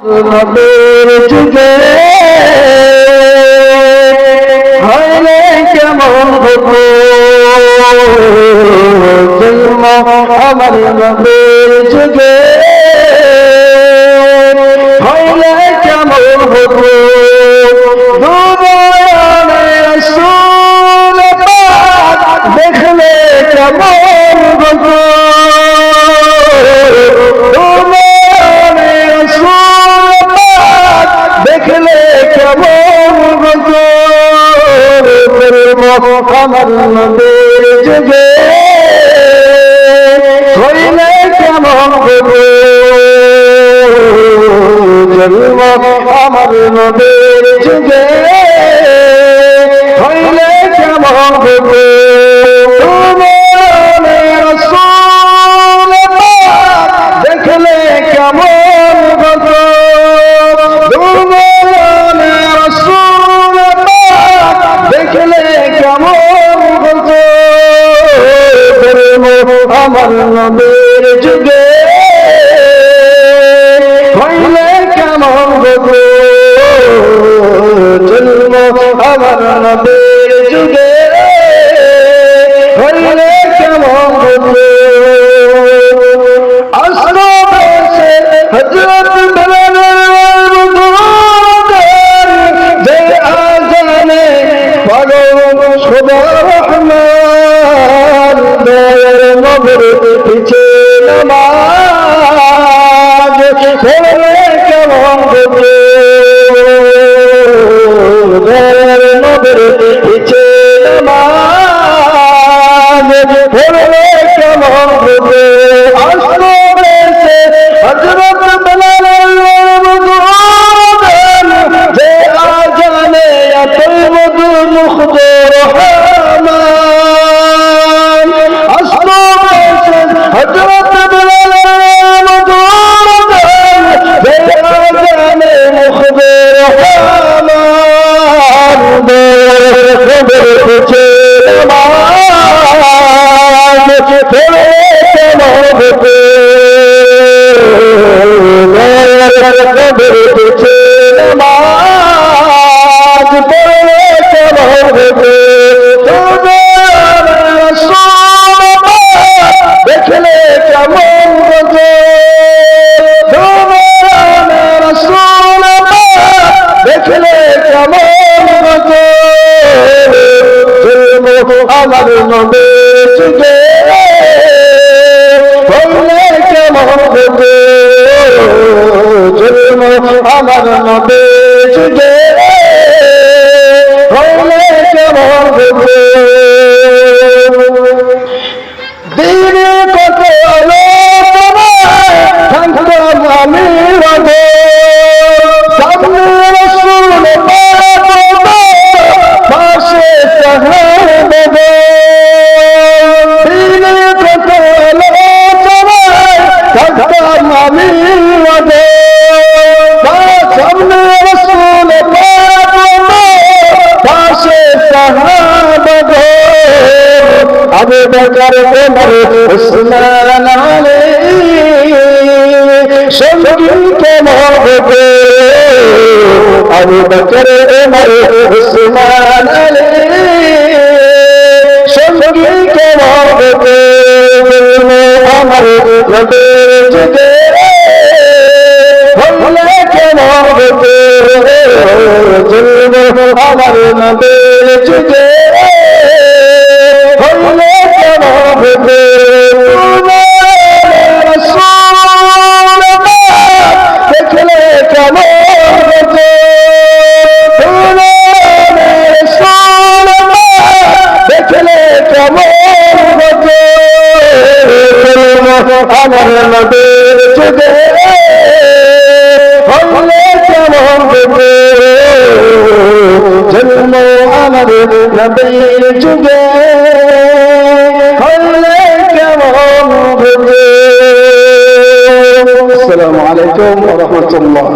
নবীর যুগে। হইলে কেমন হতো? জন্ম আমার নবীর যুগে। হইলে কেমন হতো? আমার নদীর যুগে হইলে কেমন জন্ম আমার নদীর যুগে যুগে হইলে কেমন হতো জন্ম আমার নবীর যুগে। হইলে কেমন হজরত দয়ার নামাজ পড়ে কেমন হতো তোমার রাসূল দেখলে কেমন হতো তোমার রাসূল দেখলে কেমন হতো আমার নবীর যুগে হইলে কেমন হতো জন্ম আমার নবীর যুগে সাহেব আবু বকর ওমর উসমান আলী সঙ্গী কেমন হবে আবু বকর ওমর উসমান আলী সঙ্গী কেমন আমার নবীর যুগে হলে কেমন জন্ম আমার হলে কেমন হবে? নবীর যুগে হলে কেমন আসসালামু আলাইকুম ওয়া রাহমাতুল্লাহ।